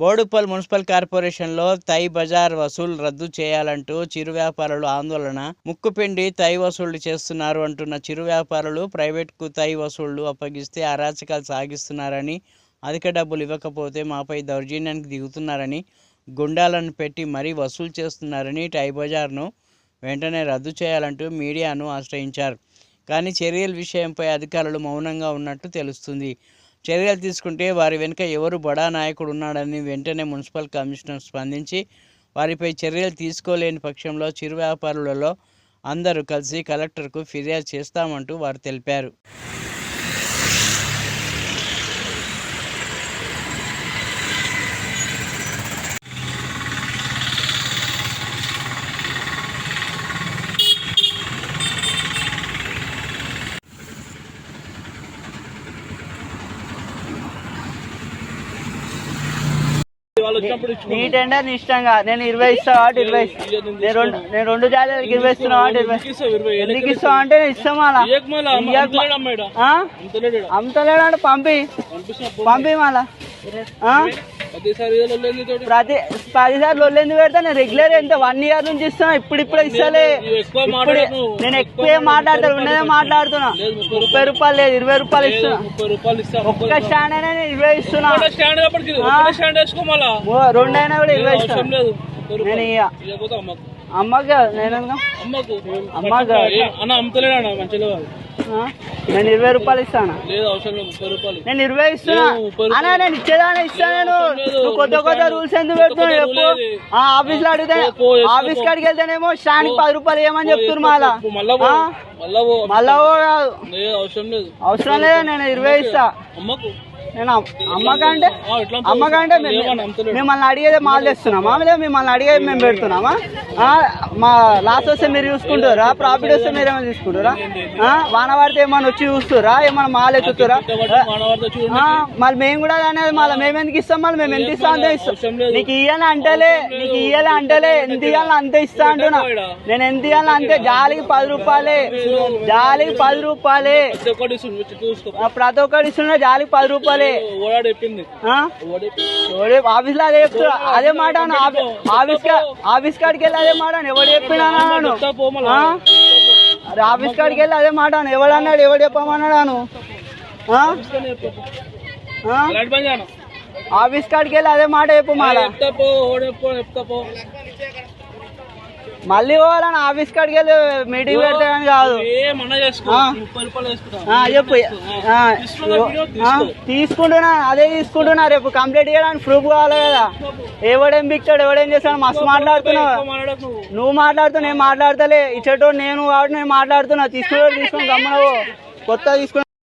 Boduppal municipal కార్పొరేషన్లో తై బజార్ వసూలు రద్దు చేయాలంటూ చిరు వ్యాపారులు ఆందోళన. ముక్కుపిండి తై వసూళ్ళు చేస్తున్నారు అంటున్న చిరు వ్యాపారులు ప్రైవేట్కు తై వసూళ్ళు అప్పగిస్తే అరాచకాలు సాగిస్తున్నారని అధిక డబ్బులు ఇవ్వకపోతే మాపై దౌర్జన్యానికి దిగుతున్నారని గుండాలను పెట్టి మరీ వసూలు చేస్తున్నారని టై బజార్ను వెంటనే రద్దు చేయాలంటూ మీడియాను ఆశ్రయించారు. కానీ చర్యల విషయంపై అధికారులు మౌనంగా ఉన్నట్టు తెలుస్తుంది. చర్యలు తీసుకుంటే వారి వెనుక ఎవరు బడా నాయకుడు ఉన్నాడని వెంటనే మున్సిపల్ కమిషనర్ స్పందించి వారిపై చర్యలు తీసుకోలేని పక్షంలో చిరు వ్యాపారులలో అందరూ కలిసి కలెక్టర్కు ఫిర్యాదు చేస్తామంటూ వారు తెలిపారు. నీ టెండర్ నీ ఇష్టంగా. నేను ఇరవై ఇస్తా కాబట్టి ఇరవై. నేను రెండు నేను రెండు జాతీయాలకు ఇరవై ఇస్తున్నా కాబట్టి ఇరవై. ఎందుకు ఇస్తావు అంటే నేను ఇస్తాం అలా ఇయ్యకు మళ్ళా, అమ్మ- ఇయ్యకు అమ్ముతలేడు. అమ్ముతలేడంటే పంపి. పంపి మళ్ళా లొల్లి ఎందుకు? ప్రతి పదిసార్లు ఎందుకు పెడతా నేను రెగ్యులర్ ఎంత? వన్ ఇయర్ నుంచి ఇస్తున్నా ఇప్పుడు ఇప్పుడు ఇస్తలే. నేను ఎక్కువ మాట్లాడతాను ఉన్నదే మాట్లాడుతున్నా. ముప్పై రూపాయలు లేదు ఇరవై రూపాయలు ఇస్తున్నా ఒక్క స్టాండ్ అయినా నేను ఇరవై ఇస్తున్నా. రూపాయల స్టాండ్ కాబట్టి ఆ. ఒకటే స్టాండ్ వేసుకో మళ్ళా. ఓ, రెండు అయినా కూడా ఇరవై ముప్పై నేను. ఇయ్య. అమ్మకి. నేను? అమ్మకు. అమ్మకు అన్న అమ్ముతలేడు మంచిగా? నేను ఇరవై రూపాయలు ఇస్తాను? నేను ఇరవై ఇస్తున్నా. అన్నా నేను ఇచ్చేదాన్ని ఇస్తా నేను. నువ్వు కొత్త కొత్త రూల్స్ ఎందుకు పెడుతున్నావు చెప్పు. ఆఫీస్లో అడిగితే ఆఫీస్. కాడికి వెళ్తేనేమో స్టాండ్ పది రూపాయలు ఏమని చెప్తున్నారు మళ్ళా మళ్ళా అవసరం లేదు. అవసరం లేదు. నేను ఇరవై ఇస్తా. నేను అమ్- అమ్మకంటే? అమ్మకంటే. మిమ్మల్ని అడిగేదే మాల్ తెస్తున్నామా? లేదా మిమ్మల్ని అడిగేది మేము పెడుతున్నామా? మా లాస్ వస్తే మీరు చూసుకుంటారా? ప్రాఫిట్ వస్తే మీరు ఏమైనా తీసుకుంటారా ఆ, వాన పడితే ఏమైనా వచ్చి చూస్తారా? ఏమైనా మాల్ ఎత్తుతారా? మళ్ళీ మేము కూడా అనేది మళ్ళీ మేము ఎందుకు ఇస్తాం? మళ్ళీ మేము ఎంత ఇస్తాం అంతే ఇస్తాం. నీకు ఇయ్యాలి అంటలే నీకు ఇయ్యాలి అంటలే ఎంత ఇయ్యాలి అంతే ఇస్తా అంటున్నా. నేను ఎంత ఇయ్యాలి అంతే జాలికి పది రూపాయలే జాలికి పది రూపాయలే. ప్రతి ఒక్కటి ఇస్తున్నా జాలికి పది రూపాయలే ఎవడే ఆఫీస్లో అదే చెప్తున్నా. అదే మాట ఆఫీస్ ఆఫీస్ కాడికి వెళ్ళి అదే మాట. ఎవడు చెప్పినా అన్నాను? అరే ఆఫీస్ కాడికి వెళ్ళి అదే మాట. ఎవడు అన్నాడు? ఎవడు చెప్పమన్నాడు అను? ఆ? ఆ? లైట్ బంద్ చేయను. ఆఫీస్ కాడికి వెళ్ళి అదే మాట చెప్పు మళ్ళా మళ్ళీ పోవాలని ఆఫీస్ కాడికి వెళ్ళి మీటింగ్ పెడతాడని కాదు. చెప్పు. తీసుకుంటున్నా అదే తీసుకుంటున్నా. రేపు కంప్లీట్ చేయడానికి ప్రూఫ్ కావాలి కదా. ఎవడేం బిక్తాడు ఎవడేం చేస్తాడు మస్తు మాట్లాడుతున్నావు. నువ్వు. నువ్వు మాట్లాడుతూ నేను మాట్లాడతలే. ఇచ్చేటోడు నేను కాబట్టి నేను మాట్లాడుతున్నా. తీసుకుని తీసుకొని గమ్మనవు కొత్త తీసుకుని